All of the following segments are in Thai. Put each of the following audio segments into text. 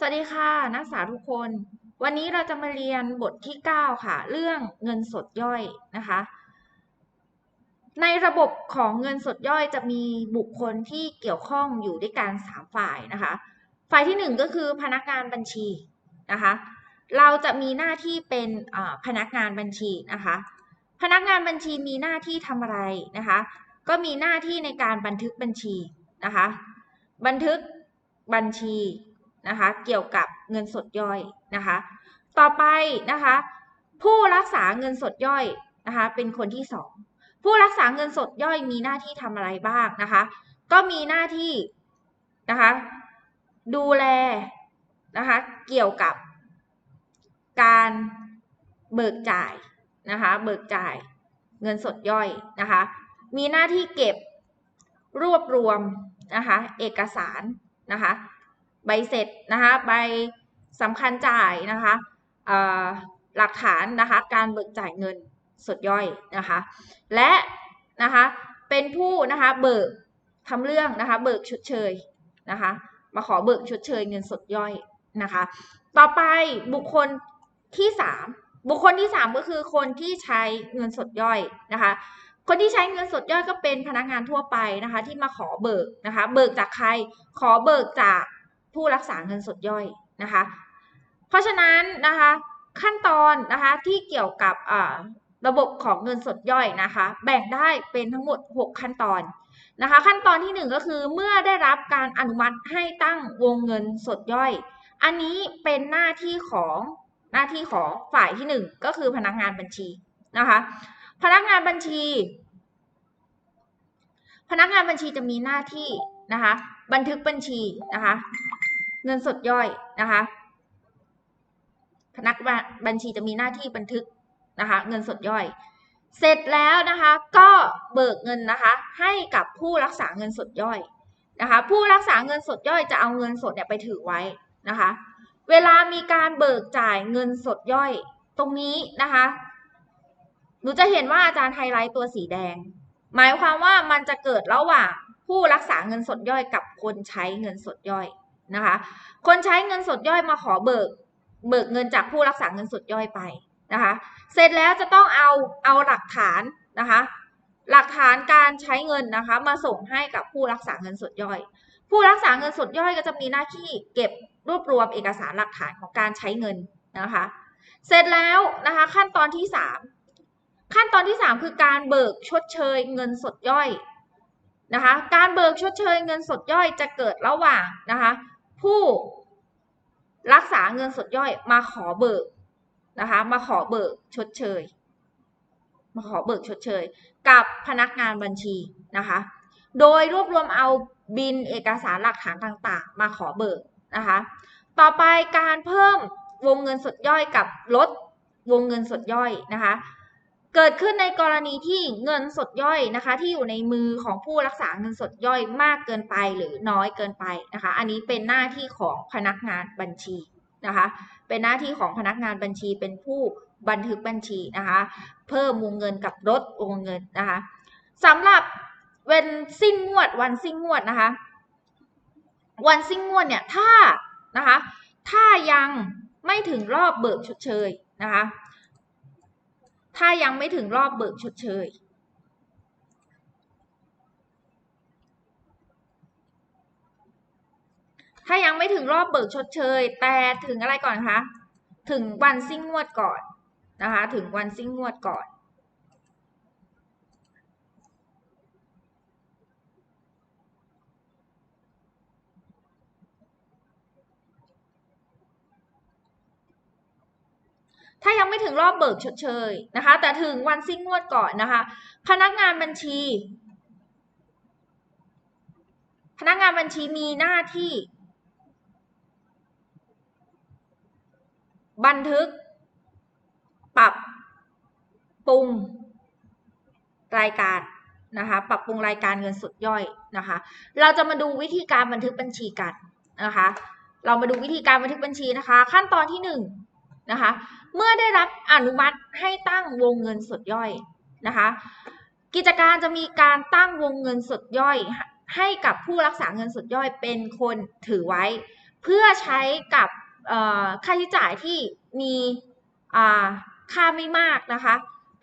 สวัสดีค่ะนักศึกษาทุกคน วันนี้เราจะมาเรียนบทที่ 9 ค่ะ เรื่องเงินสดย่อยนะคะ ในระบบของเงินสดย่อยจะมีบุคคลที่เกี่ยวข้องอยู่ด้วยกัน3ฝ่ายนะคะ ฝ่ายที่ 1 ก็คือพนักงานบัญชีนะคะ เราจะมีหน้าที่เป็นพนักงานบัญชีนะคะ พนักงานบัญชีมีหน้าที่ทำอะไรนะคะ ก็มีหน้าที่ในการบันทึกบัญชีนะคะ บันทึกบัญชี นะคะ เกี่ยวกับเงินสดย่อยนะคะ ต่อไปนะคะ ผู้รักษาเงินสดย่อยนะคะ เป็นคนที่สองผู้รักษาเงินสดย่อยมีหน้าที่ทำอะไรบ้างนะคะ ก็มีหน้าที่นะคะ ดูแลนะคะ เกี่ยวกับการเบิกจ่ายนะคะ เบิกจ่ายเงินสดย่อยนะคะ มีหน้าที่เก็บรวบรวมนะคะ เอกสารนะคะ ใบเสร็จนะคะใบสำคัญจ่ายนะคะหลักฐานนะคะการเบิกจ่ายเงินสดย่อยนะคะและนะคะเป็นผู้นะคะเบิกทำเรื่องนะคะเบิกชดเชยนะคะมาขอเบิกชดเชยเงินสดย่อยนะคะต่อไปบุคคลที่สามบุคคลที่สามก็คือคนที่ใช้เงินสดย่อยนะคะคนที่ใช้เงินสดย่อยก็เป็นพนักงานทั่วไปนะคะที่มาขอเบิกนะคะเบิกจากใครขอเบิกจาก ผู้รักษาเงินสดย่อยนะคะ เพราะฉะนั้นนะคะขั้นตอนนะคะที่เกี่ยวกับระบบของเงินสดย่อยนะคะ แบ่งได้เป็นทั้งหมด 6 ขั้นตอนนะคะ ขั้นตอนที่ 1 ก็คือเมื่อได้รับการอนุมัติให้ตั้งวงเงินสดย่อย อันนี้เป็นหน้าที่ของหน้าที่ของฝ่ายที่ 1 ก็คือพนักงานบัญชีนะคะ พนักงานบัญชี พนักงานบัญชีจะมีหน้าที่นะคะ บันทึกบัญชีนะคะ เงินสดย่อยนะคะ พนักบัญชีจะมีหน้าที่บันทึกนะคะ เงินสดย่อย เสร็จแล้วนะคะก็เบิกเงินนะคะ ให้กับผู้รักษาเงินสดย่อยนะคะ ผู้รักษาเงินสดย่อยจะเอาเงินสดเนี่ยไปถือไว้นะคะ เวลามีการเบิกจ่ายเงินสดย่อยตรงนี้นะคะหนูจะเห็นว่าอาจารย์ไฮไลท์ตัวสีแดง หมายความว่ามันจะเกิดระหว่างผู้รักษาเงินสดย่อยกับ คนใช้เงินสดย่อยนะคะ คนใช้เงินสดย่อยมาขอเบิก เบิกเงินจากผู้รักษาเงินสดย่อยไปนะคะ เสร็จแล้วจะต้องเอาเอาหลักฐานนะคะ หลักฐานการใช้เงินนะคะ มาส่งให้กับผู้รักษาเงินสดย่อย ผู้รักษาเงินสดย่อยก็จะมีหน้าที่เก็บรวบรวมเอกสารหลักฐานของการใช้เงินนะคะ เสร็จแล้วนะคะขั้นตอนที่สามขั้นตอนที่ 3 คือการเบิกชดเชยเงินสดย่อย นะคะการเบิกชดเชยเงินสดย่อยจะเกิดระหว่างนะคะผู้รักษาเงินสดย่อยมาขอเบิกนะคะมาขอเบิกชดเชย มาขอเบิกชดเชย กับพนักงานบัญชีนะคะ โดยรวบรวมเอาบินเอกสารหลักฐานต่างๆ มาขอเบิกนะคะ ต่อไปการเพิ่มวงเงินสดย่อยกับลดวงเงินสดย่อยนะคะ เกิดขึ้นในกรณีที่เงินสดย่อยนะคะ ที่อยู่ในมือของผู้รักษาเงินสดย่อยมากเกินไปหรือน้อยเกินไปนะคะ อันนี้เป็นหน้าที่ของพนักงานบัญชีนะคะ เป็นหน้าที่ของพนักงานบัญชีเป็นผู้บันทึกบัญชีนะคะ เพิ่มวงเงินกับลดวงเงินนะคะสำหรับเว้นสิ้นงวดวันสิ้นงวดนะคะ วันสิ้นงวดเนี่ยถ้านะคะ ถ้ายังไม่ถึงรอบเบิกชดเชยนะคะ ถ้ายังไม่ถึงรอบเบิกชดเชย ถ้ายังไม่ถึงรอบเบิกชดเชย แต่ถึงอะไรก่อนคะ ถึงวันสิ้นงวดก่อนนะคะ ถึงวันสิ้นงวดก่อน ถ้ายังไม่ถึงรอบเบิกชดเชยนะคะ แต่ถึงวันสิ้นงวดก่อนนะคะ พนักงานบัญชี พนักงานบัญชีมีหน้าที่ บันทึก ปรับปรุงรายการนะคะ ปรับปรุงรายการเงินสดย่อยนะคะ เราจะมาดูวิธีการบันทึกบัญชีกันนะคะ เรามาดูวิธีการบันทึกบัญชีนะคะ ขั้นตอนที่หนึ่ง นะคะ เมื่อได้รับอนุมัติให้ตั้งวงเงินสดย่อยนะคะ กิจการจะมีการตั้งวงเงินสดย่อย ให้กับผู้รักษาเงินสดย่อยเป็นคนถือไว้ เพื่อใช้กับค่าใช้จ่ายที่มีค่าไม่มากนะคะ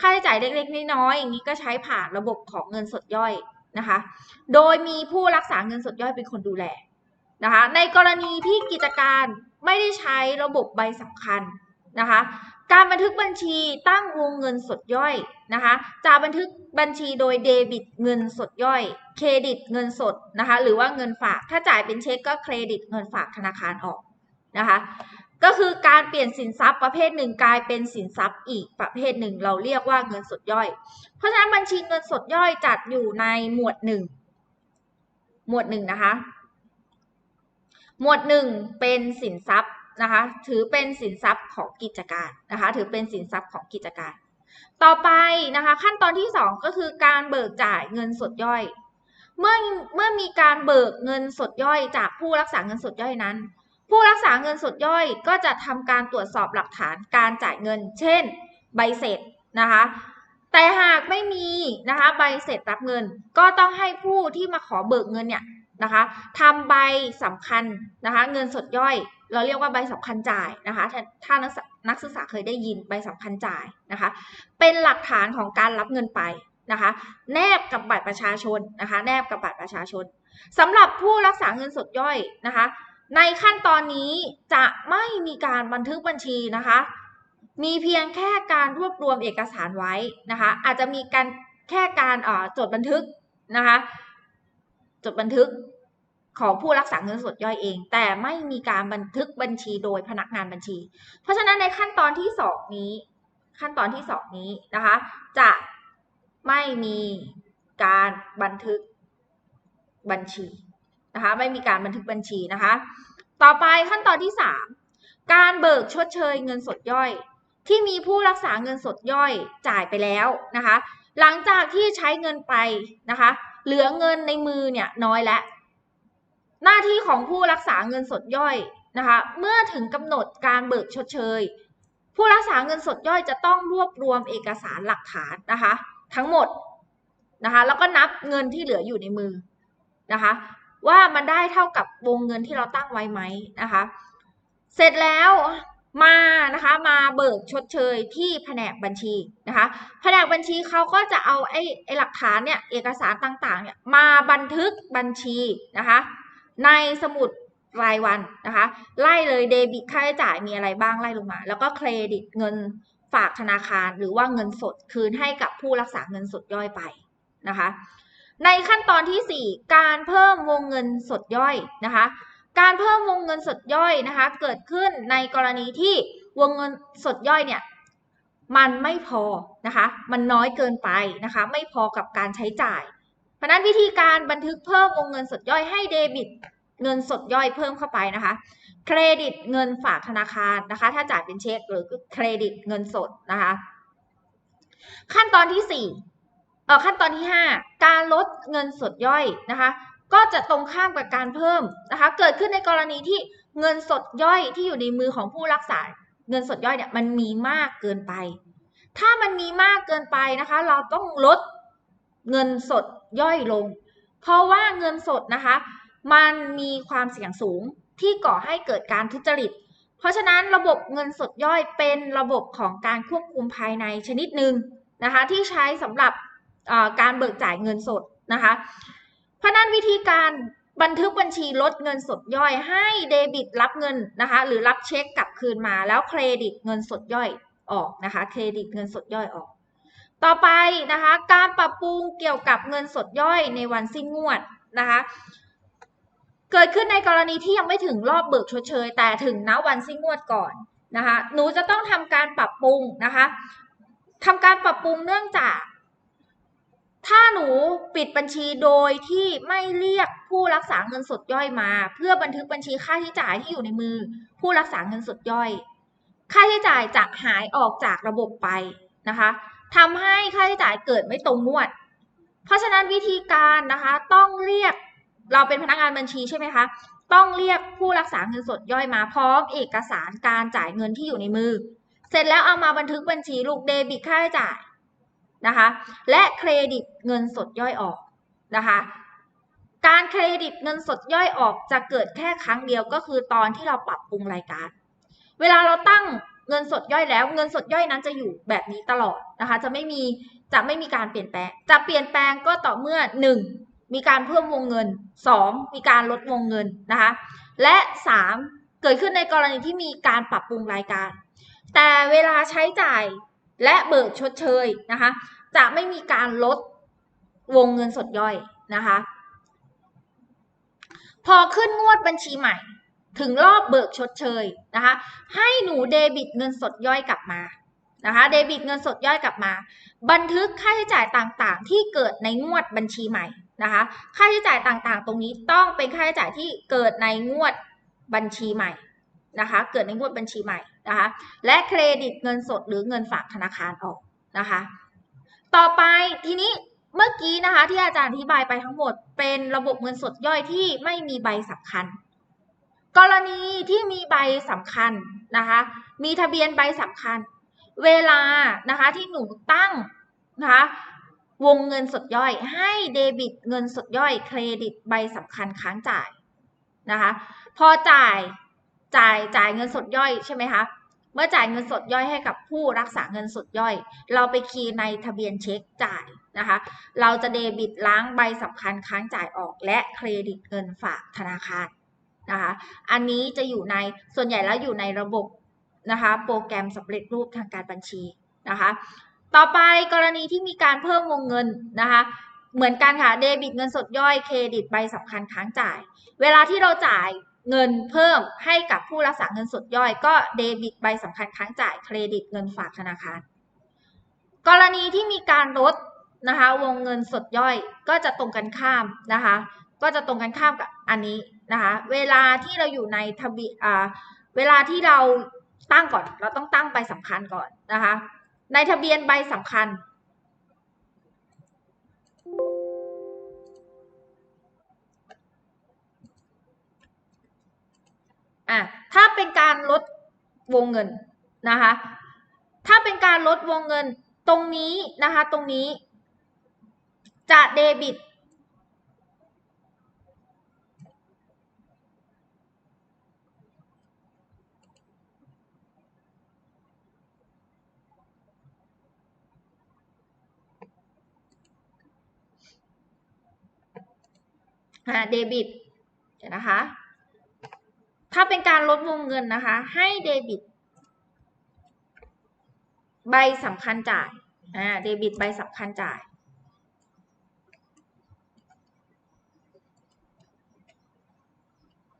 ค่าใช้จ่ายเล็กๆน้อยๆอย่างนี้ก็ใช้ผ่านระบบของเงินสดย่อยนะคะ โดยมีผู้รักษาเงินสดย่อยเป็นคนดูแลนะคะ ในกรณีที่กิจการไม่ได้ใช้ระบบใบสำคัญ นะคะการบันทึกบัญชีตั้งวงเงินสดย่อยนะคะจะบันทึกบัญชีโดยเดบิตเงินสดย่อย เครดิตเงินสดนะคะหรือว่าเงินฝาก ถ้าจ่ายเป็นเช็คก็เครดิตเงินฝากธนาคารออกนะคะก็คือการเปลี่ยนสินทรัพย์ประเภทหนึ่งกลายเป็นสินทรัพย์อีกประเภทหนึ่ง เราเรียกว่าเงินสดย่อย เพราะฉะนั้นบัญชีเงินสดย่อยจัดอยู่ในหมวดหนึ่งหมวดหนึ่งนะคะหมวดหนึ่งเป็นสินทรัพย์ นะคะ ถือเป็นสินทรัพย์ของกิจการนะคะ ถือเป็นสินทรัพย์ของกิจการ ต่อไปนะคะ ขั้นตอนที่สองก็คือการเบิกจ่ายเงินสดย่อย เมื่อเมื่อมีการเบิกเงินสดย่อย จากผู้รักษาเงินสดย่อยนั้น ผู้รักษาเงินสดย่อยก็จะทำการตรวจสอบหลักฐานการจ่ายเงิน เช่น ใบเสร็จนะคะแต่หากไม่มีนะคะใบเสร็จรับเงิน ก็ต้องให้ผู้ที่มาขอเบิกเงินเนี่ย นะคะทำใบสำคัญนะคะ เงินสดย่อย เราเรียกว่าใบสำคัญจ่ายนะคะถ้าถ้านักศึกษาเคยได้ยินใบสำคัญจ่ายนะคะ เป็นหลักฐานของการรับเงินไปนะคะ แนบกับบัตรประชาชนนะคะ แนบกับบัตรประชาชนสำหรับผู้รักษาเงินสดย่อยนะคะ ในขั้นตอนนี้จะไม่มีการบันทึกบัญชีนะคะ มีเพียงแค่การรวบรวมเอกสารไว้นะคะ อาจจะมีการแค่การจดบันทึกนะคะ จดบันทึกของผู้รักษาเงินสดย่อยเอง แต่ไม่มีการบันทึกบัญชีโดยพนักงานบัญชี เพราะฉะนั้นในขั้นตอนที่สองนี้ ขั้นตอนที่สองนี้นะคะ จะไม่มีการบันทึกบัญชีนะคะไม่มีการบันทึกบัญชีนะคะ ต่อไปขั้นตอนที่สามการเบิกชดเชยเงินสดย่อย ที่มีผู้รักษาเงินสดย่อยจ่ายไปแล้วนะคะ หลังจากที่ใช้เงินไปนะคะ เหลือเงินในมือเนี่ยน้อยแล้วหน้าที่ของผู้รักษาเงินสดย่อยนะคะ เมื่อถึงกำหนดการเบิกชดเชย ผู้รักษาเงินสดย่อยจะต้องรวบรวมเอกสารหลักฐานนะคะ ทั้งหมดนะคะ แล้วก็นับเงินที่เหลืออยู่ในมือนะคะ ว่ามันได้เท่ากับวงเงินที่เราตั้งไว้ไหมนะคะ เสร็จแล้ว มานะคะมาเบิกชดเชยที่แผนกบัญชีนะคะแผนกบัญชีเขาก็จะเอาไอ้ไอ้หลักฐานเนี่ยเอกสารต่างๆเนี่ยมาบันทึกบัญชีนะคะในสมุดรายวันนะคะไล่เลยเดบิตค่าใช้จ่ายมีอะไรบ้างไล่ลงมา แล้วก็เครดิตเงินฝากธนาคารหรือว่าเงินสดคืนให้กับผู้รักษาเงินสดย่อยไปนะคะในขั้นตอนที่ 4 การเพิ่มวงเงินสดย่อยนะคะ การเพิ่มวงเงินสดย่อยนะคะ เกิดขึ้นในกรณีที่วงเงินสดย่อยเนี่ยมันไม่พอนะคะ มันน้อยเกินไปนะคะ ไม่พอกับการใช้จ่าย เพราะนั้นวิธีการบันทึกเพิ่มวงเงินสดย่อยให้เดบิตเงินสดย่อยเพิ่มเข้าไปนะคะ เครดิตเงินฝากธนาคารนะคะ ถ้าจ่ายเป็นเช็คหรือเครดิตเงินสดนะคะ ขั้นตอนที่4เอ่อขั้นตอนที่ 5 การลดเงินสดย่อยนะคะ ก็จะตรงข้ามกับการเพิ่มนะคะ เกิดขึ้นในกรณีที่เงินสดย่อยที่อยู่ในมือของผู้รักษา เงินสดย่อยเนี่ยมันมีมากเกินไป ถ้ามันมีมากเกินไปนะคะ เราต้องลดเงินสดย่อยลง เพราะว่าเงินสดนะคะ มันมีความเสี่ยงสูงที่ก่อให้เกิดการทุจริต เพราะฉะนั้นระบบเงินสดย่อยเป็นระบบของการควบคุมภายในชนิดหนึ่งนะคะ ที่ใช้สำหรับการเบิกจ่ายเงินสดนะคะ ราะนั้นวิธีการบันทึกบัญชีลดเงินสดย่อย ให้เดบิตรับเงินนะคะ หรือรับเช็คกลับคืนมาแล้วเครดิตเงินสดย่อยออกนะคะ เครดิตเงินสดย่อยออก ต่อไปนะคะ การปรับปรุงเกี่ยวกับเงินสดย่อยในวันสิ้นงวดนะคะ เกิดขึ้นในกรณีที่ยังไม่ถึงรอบเบิกชดเชย แต่ถึงณวันสิ้นงวดก่อนนะคะ หนูจะต้องทำการปรับปรุงนะคะทำการปรับปรุงเนื่องจาก ถ้าหนูปิดบัญชีโดยที่ไม่เรียกผู้รักษาเงินสดย่อยมา เพื่อบันทึกบัญชีค่าใช้จ่ายที่อยู่ในมือ ผู้รักษาเงินสดย่อย ค่าใช้จ่ายจะหายออกจากระบบไปนะคะทำให้ค่าใช้จ่ายเกิดไม่ตรงงวด เพราะฉะนั้นวิธีการนะคะต้องเรียกเราเป็นพนักงานบัญชีใช่ไหมคะต้องเรียกผู้รักษาเงินสดย่อยมาพร้อมเอกสารการจ่ายเงินที่อยู่ในมือ เสร็จแล้วเอามาบันทึกบัญชีลูกเดบิตค่าใช้จ่าย นะคะ และเครดิตเงินสดย่อยออกนะคะ การเครดิตเงินสดย่อยออกจะเกิดแค่ครั้งเดียวก็คือตอนที่เราปรับปรุงรายการ เวลาเราตั้งเงินสดย่อยแล้ว เงินสดย่อยนั้นจะอยู่แบบนี้ตลอดนะคะ จะไม่มีจะไม่มีการเปลี่ยนแปลง จะเปลี่ยนแปลงก็ต่อเมื่อ 1. มีการเพิ่มวงเงิน 2. มีการลดวงเงินนะคะ และ 3. เกิดขึ้นในกรณีที่มีการปรับปรุงรายการ แต่เวลาใช้จ่ายและเบิกชดเชยนะคะ จะไม่มีการลดวงเงินสดย่อยนะคะ พอขึ้นงวดบัญชีใหม่ ถึงรอบเบิกชดเชยนะคะ ให้หนูเดบิตเงินสดย่อยกลับมานะคะ เดบิตเงินสดย่อยกลับมา บันทึกค่าใช้จ่ายต่างๆ ที่เกิดในงวดบัญชีใหม่นะคะ ค่าใช้จ่ายต่างๆ ตรงนี้ต้องเป็นค่าใช้จ่ายที่เกิดในงวดบัญชีใหม่นะคะ เกิดในงวดบัญชีใหม่นะคะ และเครดิตเงินสดหรือเงินฝากธนาคารออกนะคะ ต่อไปทีนี้เมื่อกี้นะคะ ที่อาจารย์อธิบายไปทั้งหมด เป็นระบบเงินสดย่อยที่ไม่มีใบสำคัญ กรณีที่มีใบสำคัญนะคะ มีทะเบียนใบสำคัญ เวลานะคะที่หนูตั้งนะคะวงเงินสดย่อย ให้เดบิตเงินสดย่อยเครดิตใบสำคัญค้างจ่ายนะคะ พอจ่ายจ่ายจ่ายเงินสดย่อยใช่ไหมคะ เมื่อจ่ายเงินสดย่อยให้กับผู้รักษาเงินสดย่อย เราไปคีย์ในทะเบียนเช็คจ่ายนะคะ เราจะเดบิตล้างใบสำคัญค้างจ่ายออกและเครดิตเงินฝากธนาคารนะคะ อันนี้จะอยู่ในส่วนใหญ่แล้วอยู่ในระบบนะคะ โปรแกรมสำเร็จรูปทางการบัญชีนะคะ ต่อไปกรณีที่มีการเพิ่มวงเงินนะคะเหมือนกันค่ะเดบิตเงินสดย่อยเครดิตใบสำคัญค้างจ่าย เวลาที่เราจ่าย เงินเพิ่มให้กับผู้รักษาเงินสดย่อย ก็เดบิตใบสำคัญค้างจ่ายเครดิตเงินฝากธนาคาร กรณีที่มีการลดนะคะวงเงินสดย่อยก็จะตรงกันข้ามนะคะ ก็จะตรงกันข้ามกับอันนี้นะคะ เวลาที่เราอยู่ในทะเบียนอ่าเวลาที่เราตั้งก่อน เราต้องตั้งใบสำคัญก่อนนะคะ ในทะเบียนใบสำคัญ ถ้าเป็นการลดวงเงินนะคะ ถ้าเป็นการลดวงเงินตรงนี้นะคะ ตรงนี้ จะเดบิต อ่า เดบิต เดี๋ยวนะคะ ถ้าเป็นการลดวงเงินนะคะ ให้เดบิต ใบสำคัญจ่ายอ่าเดบิตใบสำคัญจ่าย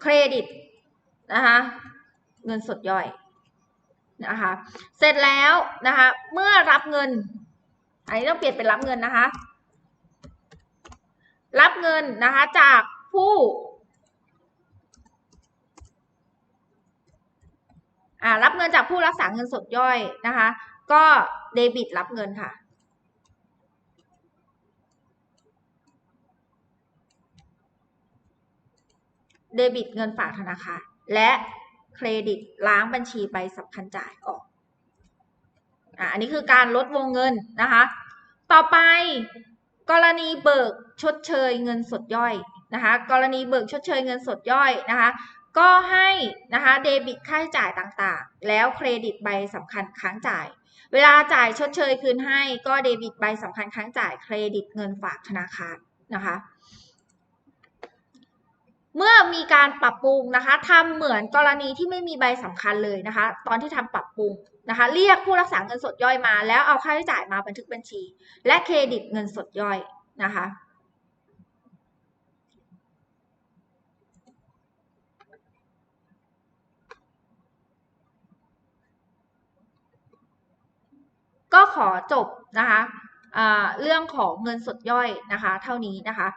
เครดิตนะคะเงินสดย่อยนะคะเสร็จแล้วนะคะเมื่อรับเงิน อันนี้ต้องเปลี่ยนเป็นรับเงินนะคะ รับเงินนะคะจากผู้ อ่ารับเงินจากผู้รักษาเงินสดย่อยนะคะ ก็เดบิตรับเงินค่ะ เดบิตเงินฝากธนาคารและเครดิตล้างบัญชีใบสำคัญจ่ายออกอ่าอันนี้คือการลดวงเงินนะคะ ต่อไปกรณีเบิกชดเชยเงินสดย่อยนะคะ กรณีเบิกชดเชยเงินสดย่อยนะคะ ก็ให้นะคะเดบิตค่าใช้จ่ายต่างๆ แล้วเครดิตใบสำคัญค้างจ่าย เวลาจ่ายชดเชยคืนให้ก็เดบิตใบสำคัญค้างจ่ายเครดิตเงินฝากธนาคารนะคะเมื่อมีการปรับปรุงนะคะทำเหมือนกรณีที่ไม่มีใบสำคัญเลยนะคะ ตอนที่ทำปรับปรุงนะคะ เรียกผู้รักษาเงินสดย่อยมา แล้วเอาค่าใช้จ่ายมาบันทึกบัญชี และเครดิตเงินสดย่อยนะคะ ก็ขอจบนะคะเรื่องของเงินสดย่อยนะคะ เท่านี้นะคะ